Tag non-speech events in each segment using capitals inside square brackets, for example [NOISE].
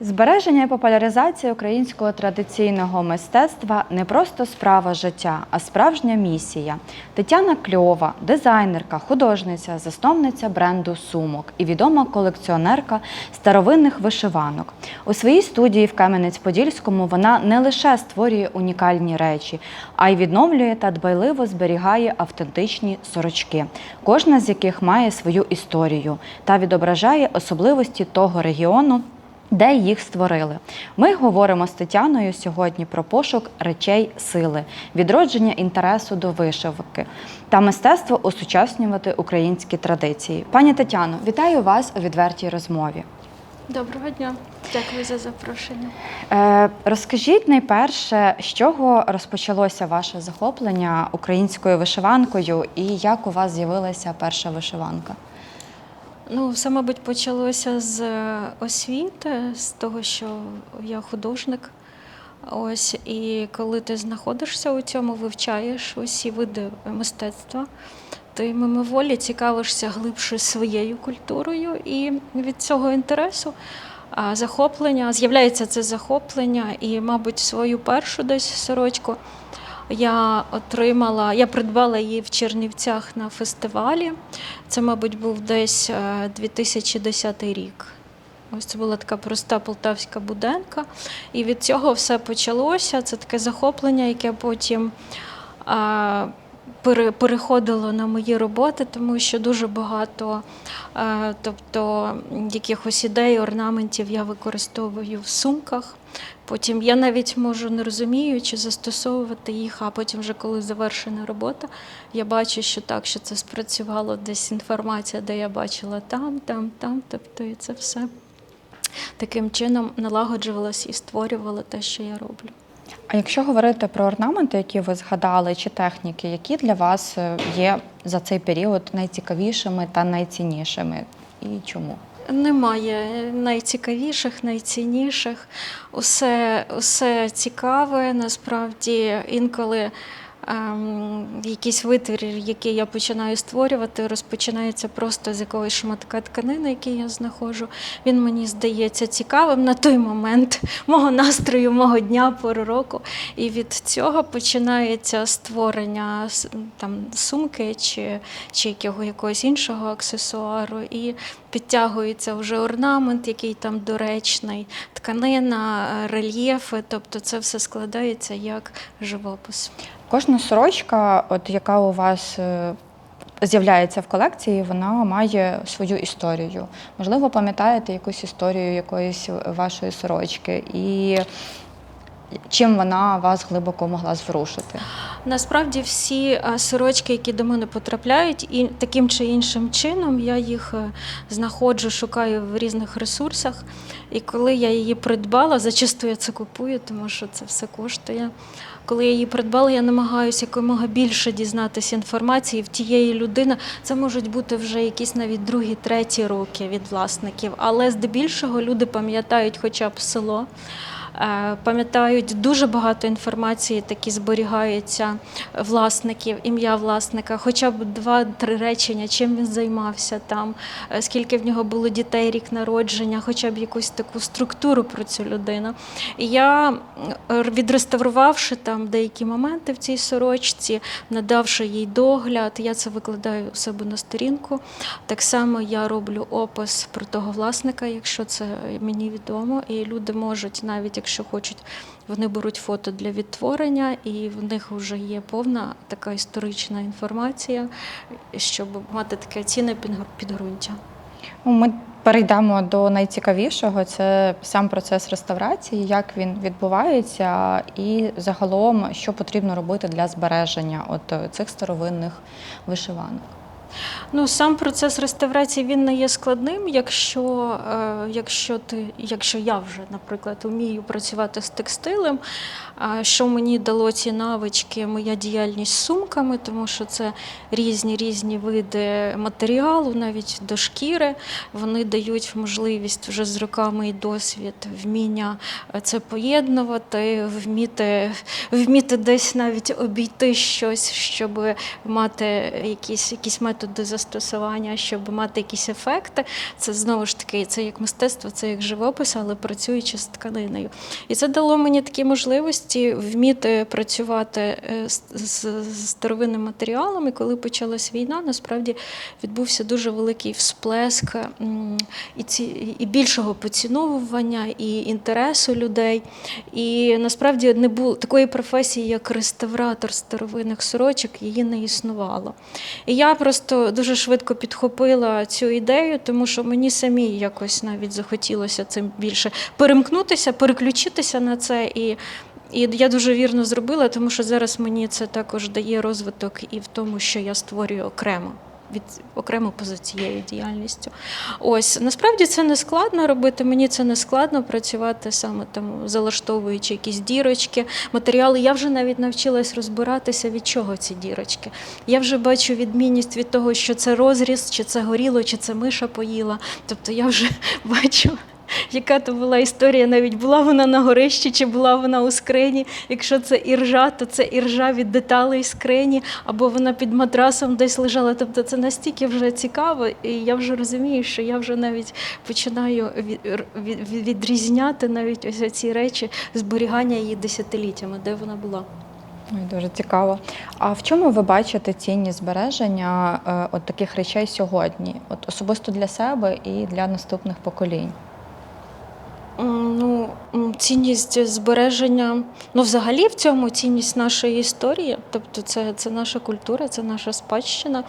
Збереження і популяризація українського традиційного мистецтва не просто справа життя, а справжня місія. Тетяна Кльова, дизайнерка, художниця, засновниця бренду сумок і відома колекціонерка старовинних вишиванок. У своїй студії в Кам'янець-Подільському вона не лише створює унікальні речі, а й відновлює та дбайливо зберігає автентичні сорочки, кожна з яких має свою історію та відображає особливості того регіону де їх створили. Ми говоримо з Тетяною сьогодні про пошук речей сили, відродження інтересу до вишивки та мистецтво осучаснювати українські традиції. Пані Тетяно, вітаю вас у відвертій розмові. Доброго дня, дякую за запрошення. Е, розкажіть найперше, з чого розпочалося ваше захоплення українською вишиванкою і як у вас з'явилася перша вишиванка? Ну, все, мабуть, почалося з е, освіти, з того, що я художник. Ось, і коли ти знаходишся у цьому, вивчаєш усі види мистецтва, ти мимоволі цікавишся глибше своєю культурою, і від цього інтересу а, захоплення, з'являється це захоплення, і, мабуть, свою першу десь сорочку я отримала, я придбала її в Чернівцях на фестивалі. Це, мабуть, був десь е, 2010 рік. Ось це була така проста полтавська буденка. І від цього все почалося. Це таке захоплення, яке потім пере- переходило на мої роботи, тому що дуже багато е, тобто, якихось ідей, орнаментів я використовую в сумках. Потім я навіть можу не розуміючи застосовувати їх, а потім, вже коли завершена робота, я бачу, що так, що це спрацювало десь інформація, де я бачила там, там, там. Тобто і це все таким чином налагоджувалось і створювало те, що я роблю. А якщо говорити про орнаменти, які ви згадали, чи техніки, які для вас е, є за цей період найцікавішими та найціннішими? І чому? Немає найцікавіших, найцінніших. Усе, усе цікаве. Насправді інколи якийсь витвір, який я починаю створювати, розпочинається просто з якогось шматка тканини, який я знаходжу. Він мені здається цікавим на той момент [LAUGHS] мого настрою, мого дня, пору року. І від цього починається створення там, сумки чи, чи якого, якогось іншого аксесуару. І підтягується вже орнамент, який там доречний, тканина, рельєфи. Тобто це все складається як живопис. Кожна сорочка, от яка у вас е, з'являється в колекції, вона має свою історію. Можливо, пам'ятаєте якусь історію якоїсь вашої сорочки, і чим вона вас глибоко могла зворушити? Насправді всі е, сорочки, які до мене потрапляють, і таким чи іншим чином я їх е, знаходжу, шукаю в різних ресурсах. І коли я її придбала, зачасту я це купую, тому що це все коштує. Коли я її придбала, я намагаюся якомога більше дізнатися інформації в тієї людини. Це можуть бути вже якісь навіть другі, треті роки від власників, але здебільшого люди пам'ятають хоча б село. Е, Пам'ятають дуже багато інформації, такі зберігається власників, ім'я власника, хоча б два-три речення, чим він займався там, е, скільки в нього було дітей, рік народження, хоча б якусь таку структуру про цю людину. Я, е, відреставрувавши там деякі моменти в цій сорочці, надавши їй догляд, я це викладаю у себе на сторінку. Так само я роблю опис про того власника, якщо це мені відомо, і люди можуть, навіть якщо хочуть, вони беруть фото для відтворення, і в них вже є повна така історична інформація, щоб мати таке цінне підґрунтя. Ну, Ми перейдемо до найцікавішого це сам процес реставрації, як він відбувається, і загалом, що потрібно робити для збереження от е, цих старовинних вишиванок. Ну, сам процес реставрації він не є складним, якщо, е, якщо, ти, якщо я вже, наприклад, вмію працювати з текстилем, що мені дало ці навички, моя діяльність з сумками, тому що це різні різні види матеріалу, навіть до шкіри. Вони дають можливість вже з роками і досвід, вміння е, це поєднувати, вміти, вміти десь навіть обійти щось, щоб мати якийсь, якийсь метод методи застосування, щоб мати якісь ефекти. Це знову ж таки, це як мистецтво, це як живопис, але працюючи з тканиною. І це дало мені такі можливості вміти працювати е, з старовинним матеріалом. І коли почалась війна, насправді відбувся дуже великий всплеск і, ці, і більшого поціновування, і інтересу людей. І насправді не було такої професії, як реставратор старовинних сорочок, її не існувало. І я просто дуже швидко підхопила цю ідею, тому що мені самі якось навіть захотілося цим більше перемкнутися, переключитися на це. І і я дуже вірно зробила, тому що зараз мені це також дає розвиток і в тому, що я створюю окремо. Від окремо поза цією діяльністю. Ось насправді це не складно робити. Мені це не складно працювати саме там, залаштовуючи якісь дірочки, матеріали. Я вже навіть навчилась розбиратися, від чого ці дірочки. Я вже бачу відмінність від того, що це розріз, чи це горіло, чи це миша поїла. Тобто я вже [LAUGHS] бачу. Яка то була історія, навіть була вона на горищі, чи була вона у скрині. Якщо це іржа, то це іржа від деталей скрині, або вона під матрасом десь лежала. Тобто це настільки вже цікаво, і я вже розумію, що я вже навіть починаю від, від, від- відрізняти навіть ось ці речі зберігання її десятиліттями, де вона була. Дуже цікаво. А в чому ви бачите цінність збереження е, от таких речей сьогодні? От особисто для себе і для наступних поколінь? Ну, цінність збереження, ну, взагалі в цьому цінність нашої історії, тобто це, це наша культура, це наша спадщина.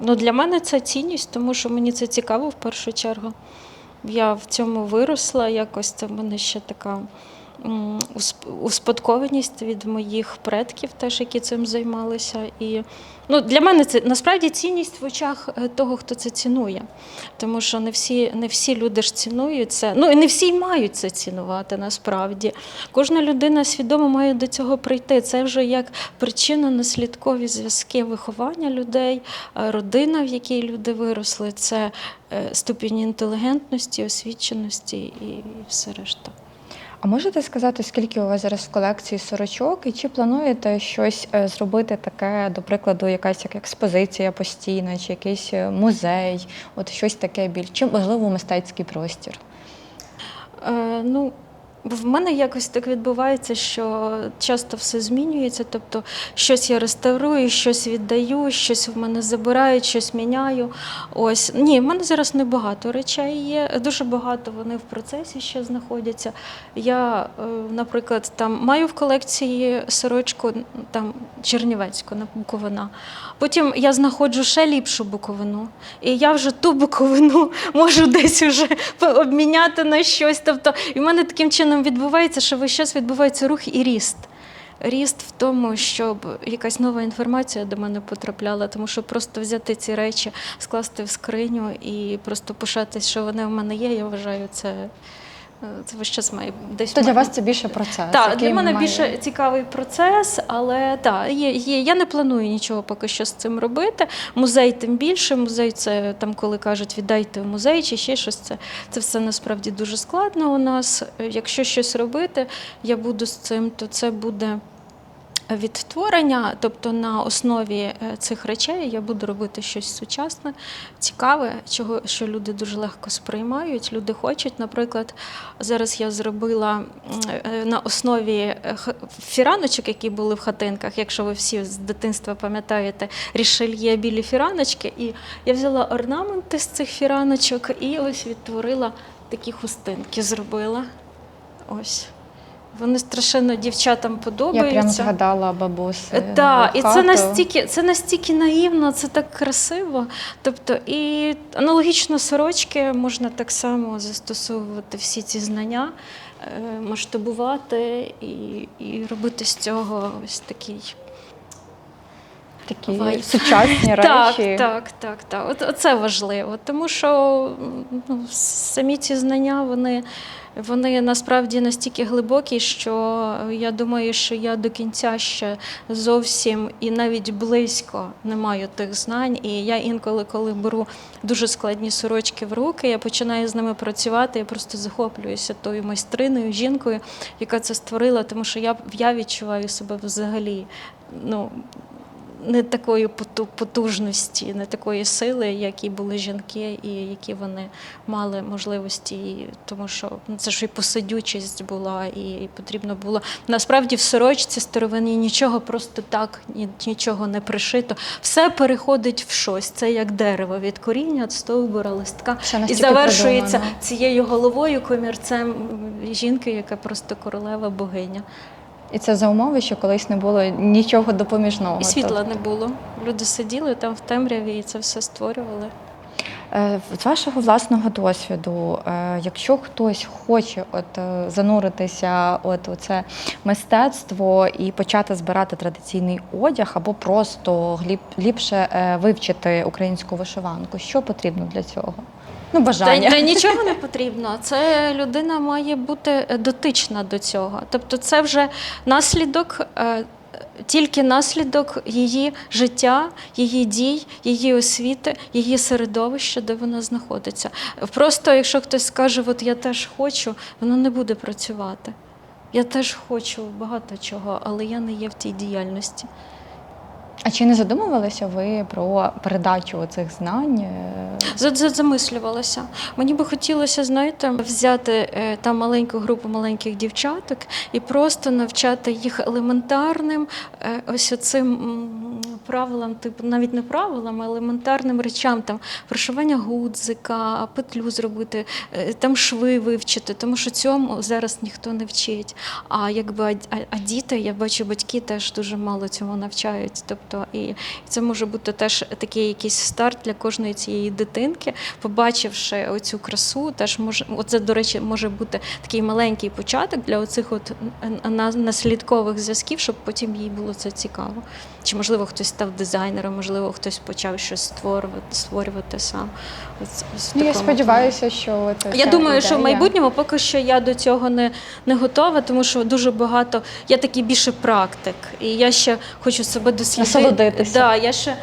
Ну, для мене це цінність, тому що мені це цікаво в першу чергу. Я в цьому виросла, якось це в мене ще така успадкованість від моїх предків, теж, які цим займалися. І ну, для мене це насправді цінність в очах е, того, хто це цінує. Тому що не всі, не всі люди ж цінують це. Ну і не всі мають це цінувати насправді. Кожна людина свідомо має до цього прийти. Це вже як причинно-наслідкові зв'язки виховання людей, е, родина, в якій люди виросли, це е, ступінь інтелігентності, освіченості і все решта. А можете сказати, скільки у вас зараз в колекції сорочок, і чи плануєте щось е, зробити таке, до прикладу, якась як експозиція постійна, чи якийсь е, музей, от щось таке більш, чи можливо мистецький простір? Е, ну, в мене якось так відбувається, що часто все змінюється. Тобто щось я реставрую, щось віддаю, щось в мене забирають, щось міняю. Ось ні, в мене зараз небагато речей є. Дуже багато вони в процесі ще знаходяться. Я, е, наприклад, там маю в колекції сорочку там Чернівецьку на. Потім я знаходжу ще ліпшу буковину, і я вже ту буковину [LAUGHS] можу десь уже обміняти на щось. Тобто, і в мене таким чином відбувається, що весь час відбувається рух і ріст. Ріст в тому, щоб якась нова інформація до мене потрапляла, тому що просто взяти ці речі, скласти в скриню і просто пишатись, що вони в мене є, я вважаю, це, це весь час має десь. То для вас це більше процес. Так, для мене має- більше цікавий процес, але так, є, є. Я не планую нічого поки що з цим робити. Музей тим більше. Музей це там, коли кажуть, віддайте в музей чи ще щось. Це, це все насправді дуже складно у нас. Е, Якщо щось робити, я буду з цим, то це буде. Відтворення, тобто на основі е, цих речей я буду робити щось сучасне, цікаве, чого що люди дуже легко сприймають. Люди хочуть. Наприклад, зараз я зробила е, на основі е, фіраночок, які були в хатинках. Якщо ви всі з дитинства пам'ятаєте, рішельє білі фіраночки, і я взяла орнаменти з цих фіраночок і ось відтворила такі хустинки. Зробила. Ось. Вони страшенно дівчатам подобаються. Я прям згадала бабуси. Так, і це настільки, це настільки наївно, це так красиво. Тобто, і аналогічно сорочки можна так само застосовувати всі ці знання, е, масштабувати і, і робити з цього ось такий. такі Вайб. сучасні [LAUGHS] Так, речі. так, так, так. От, оце важливо, тому що ну, самі ці знання, вони, вони насправді настільки глибокі, що я думаю, що я до кінця ще зовсім і навіть близько не маю тих знань. І я інколи, коли беру дуже складні сорочки в руки, я починаю з ними працювати, я просто захоплююся тою майстриною, жінкою, яка це створила, тому що я, я відчуваю себе взагалі. Ну, не такої поту- потужності, не такої сили, які були жінки, і які вони мали можливості, тому що ну, це ж і посидючість була, і потрібно було насправді в сорочці старовині нічого просто так, нічого не пришито. Все переходить в щось. Це як дерево від коріння, від стовбура, листка і завершується продумано. цією головою комірцем жінки, яка просто королева богиня. І це за умови, що колись не було нічого допоміжного. І світла не було. Люди сиділи там в темряві і це все створювали. Е, З вашого власного досвіду, е, якщо хтось хоче от е, зануритися от у це мистецтво і почати збирати традиційний одяг, або просто ліпше вивчити українську вишиванку, що потрібно для цього? Ну, бажання. та нічого не потрібно. Це людина має бути е, дотична до цього. Тобто, це вже наслідок. е, Тільки наслідок її життя, її дій, її освіти, її середовища, де вона знаходиться. Просто якщо хтось скаже, от я теж хочу, воно не буде працювати. Я теж хочу багато чого, але я не є в тій діяльності. А чи не задумувалися ви про передачу цих знань? е, За- за- Замислювалася. Мені би хотілося, знаєте, взяти е, там маленьку групу маленьких дівчаток і просто навчати їх елементарним е, ось оцим правилам, типу навіть не правилам, а елементарним речам, там прошивання гудзика, петлю зробити, там шви вивчити, тому що цьому зараз ніхто не вчить. А якби а, а- діти, я бачу, батьки теж дуже мало цьому навчають. Тобто, і це може бути теж такий якийсь старт для кожної цієї дитинки, побачивши оцю красу, теж може, оце, до речі, може бути такий маленький початок для оцих от на- наслідкових зв'язків, щоб потім їй було це цікаво. Чи можливо хтось став дизайнером, можливо, хтось почав щось створювати, створювати сам. Ну, я сподіваюся, що це я думаю, що в майбутньому поки що я до цього не, не готова, тому що дуже багато. Я такий більше практик, і я ще хочу себе дослідити. Насолодитися. Да, я ще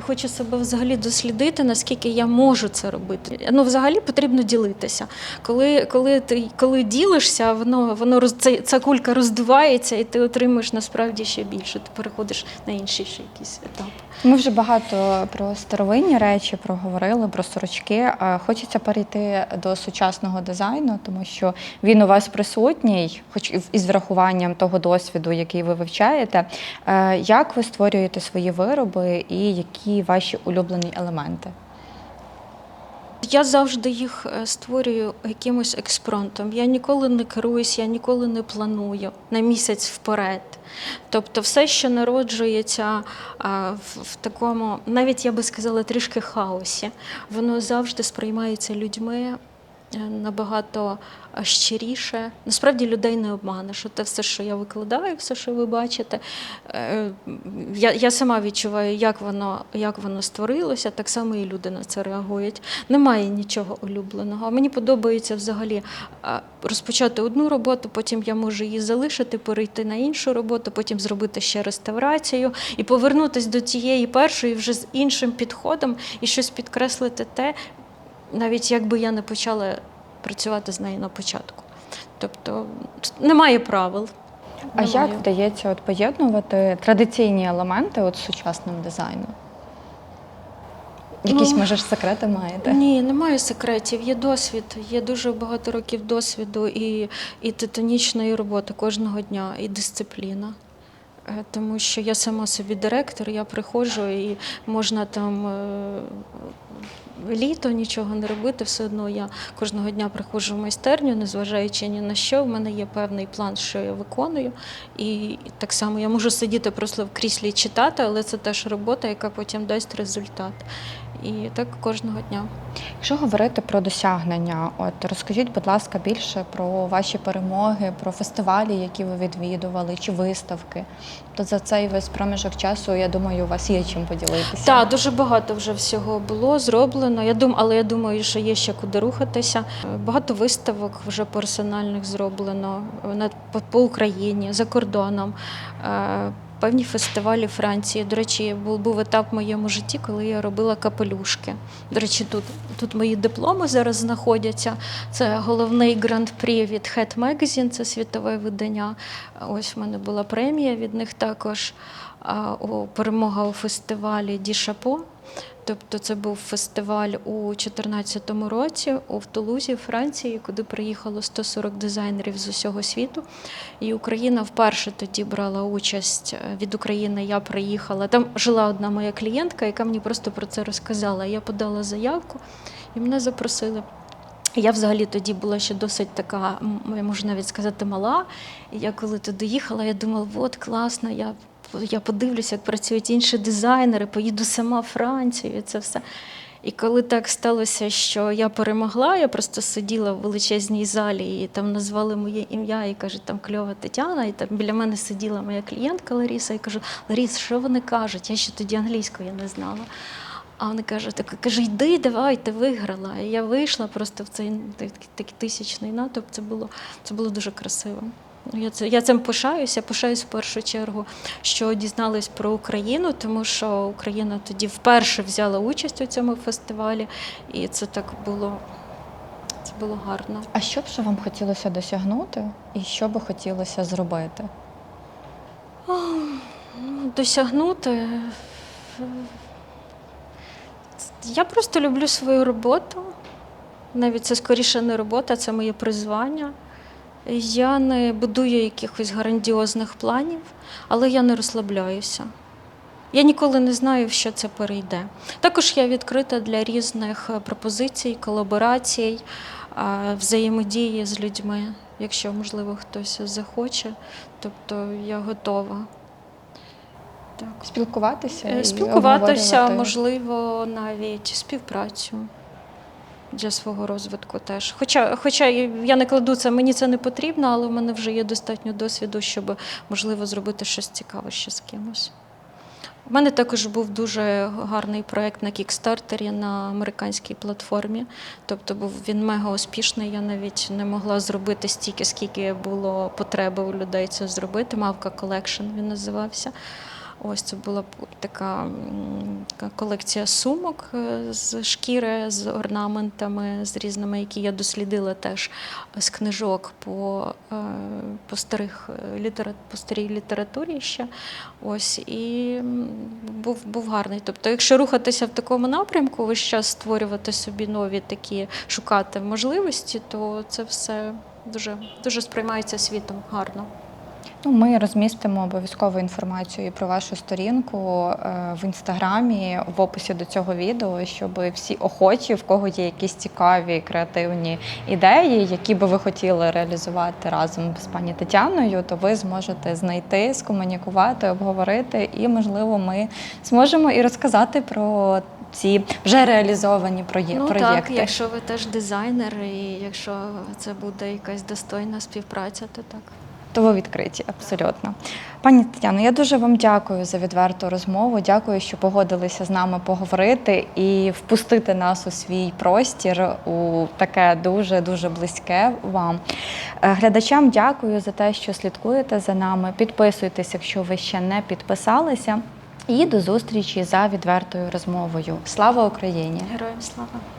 хочу себе взагалі дослідити, наскільки я можу це робити. Ну, взагалі потрібно ділитися. Коли, коли ти коли ділишся, воно воно роз, ця, кулька роздувається, і ти отримуєш насправді ще більше. Ти переходиш на інший ще якийсь етап. Ми вже багато про старовинні речі проговорили, про сорочки. Е, Хочеться перейти до сучасного дизайну, тому що він у вас присутній, хоч із врахуванням того досвіду, який ви вивчаєте. Е, Як ви створюєте свої вироби і які ваші улюблені елементи? Я завжди їх е, створюю якимось експронтом. Я ніколи не керуюсь, я ніколи не планую на місяць вперед. Тобто, все, що народжується в, в такому, навіть я би сказала, трішки хаосі, воно завжди сприймається людьми. Е, Набагато е, щиріше. Насправді людей не обманеш. Те все, що я викладаю, все, що ви бачите. е, Я, я сама відчуваю, як воно, як воно створилося, так само і люди на це реагують. Немає нічого улюбленого. Мені подобається взагалі розпочати одну роботу, потім я можу її залишити, перейти на іншу роботу, потім зробити ще реставрацію і повернутися до тієї першої вже з іншим підходом і щось підкреслити те, навіть якби я не почала працювати з нею на початку. Тобто немає правил. А Немає. як вдається от поєднувати традиційні елементи от з сучасним дизайном? Якісь, Ну, може, ж секрети маєте? Ні, немає секретів. Є досвід, є дуже багато років досвіду і, і титанічної роботи кожного дня, і дисципліна. Е, Тому що я сама собі директор, я приходжу і можна там е, літо нічого не робити, все одно я кожного дня приходжу в майстерню, незважаючи ні на що. В мене є певний план, що я виконую. І так само я можу сидіти просто в кріслі і читати, але це теж робота, яка потім дасть результат. І так кожного дня. Якщо говорити про досягнення, от розкажіть, будь ласка, більше про ваші перемоги, про фестивалі, які ви відвідували, чи виставки. То за цей весь проміжок часу, я думаю, у вас є чим поділитися. Так, дуже багато вже всього було зроблено. Я дум, але я думаю, що є ще куди рухатися. Е, Багато виставок вже персональних зроблено е, по, по Україні, за кордоном. Певні фестивалі Франції. До речі, був, був етап в моєму житті, коли я робила капелюшки. До речі, тут, тут мої дипломи зараз знаходяться. Це головний гран-прі від Head Magazine, це світове видання. Ось в мене була премія від них також. перемога у фестивалі Дішапо. Тобто це був фестиваль у 2014 році у Тулузі, Франції, куди приїхало 140 дизайнерів з усього світу. І Україна вперше тоді брала участь е, від України. Я приїхала. Там жила одна моя клієнтка, яка мені просто про це розказала. Я подала заявку і мене запросили. Я взагалі тоді була ще досить така, м, я можу навіть сказати, мала. І я коли туди їхала, я думала, от класно, я, я подивлюся, як працюють інші дизайнери, поїду сама в Францію, це все. І коли так сталося, що я перемогла, я просто сиділа в величезній залі і там назвали моє ім'я і кажуть, там кльова Тетяна, і там біля мене сиділа моя клієнтка Ларіса, і кажу, Ларіс, що вони кажуть? Я ще тоді англійської не знала. А вони кажуть, так каже, йди, давай, ти виграла. І я вийшла просто в цей такий, такий тисячний натовп. Це було, це було дуже красиво. Я, це, я цим пишаюся. Пишаюсь в першу чергу, що дізнались про Україну, тому що Україна тоді вперше взяла участь у цьому фестивалі, і це так було, це було гарно. А що б ще вам хотілося досягнути, і що би хотілося зробити? Ну, Досягнути. Я просто люблю свою роботу. Навіть це скоріше не робота, це моє призвання. Я не будую якихось грандіозних планів, але я не розслабляюся. Я ніколи не знаю, в що це перейде. Також я відкрита для різних е, пропозицій, колаборацій, е, взаємодії з людьми, якщо, можливо, хтось захоче. Тобто я готова. Так. Спілкуватися? Е, і Спілкуватися, можливо, навіть співпрацю для свого розвитку теж. Хоча, хоча я не кладу це, мені це не потрібно, але в мене вже є достатньо досвіду, щоб можливо зробити щось цікаве ще з кимось. У мене також був дуже гарний проєкт на кікстартері на американській платформі. Тобто був він мега успішний. Я навіть не могла зробити стільки, скільки було потреби у людей це зробити. Мавка колекшн він називався. Ось це була така колекція сумок е, з шкіри, з орнаментами, з різними, які я дослідила теж з книжок по, е, по, старих е, по старій літературі ще. Ось і був, був гарний. Тобто, якщо рухатися в такому напрямку, весь час створювати собі нові такі, шукати можливості, то це все дуже, дуже сприймається світом гарно. Ну, ми розмістимо обов'язково інформацію і про вашу сторінку е, в інстаграмі в описі до цього відео, щоб всі охочі, в кого є якісь цікаві креативні ідеї, які би ви хотіли реалізувати разом з пані Тетяною, то ви зможете знайти, скомунікувати, обговорити, і можливо, ми зможемо і розказати про ці вже реалізовані прої- Ну проєкти. так, якщо ви теж дизайнер, і якщо це буде якась достойна співпраця, то так. То ви відкриті, абсолютно. Пані Тетяно, я дуже вам дякую за відверту розмову. Дякую, що погодилися з нами поговорити і впустити нас у свій простір у таке дуже дуже близьке вам. Е, Глядачам дякую за те, що слідкуєте за нами. Підписуйтесь, якщо ви ще не підписалися. І до зустрічі за відвертою розмовою. Слава Україні! Героям слава!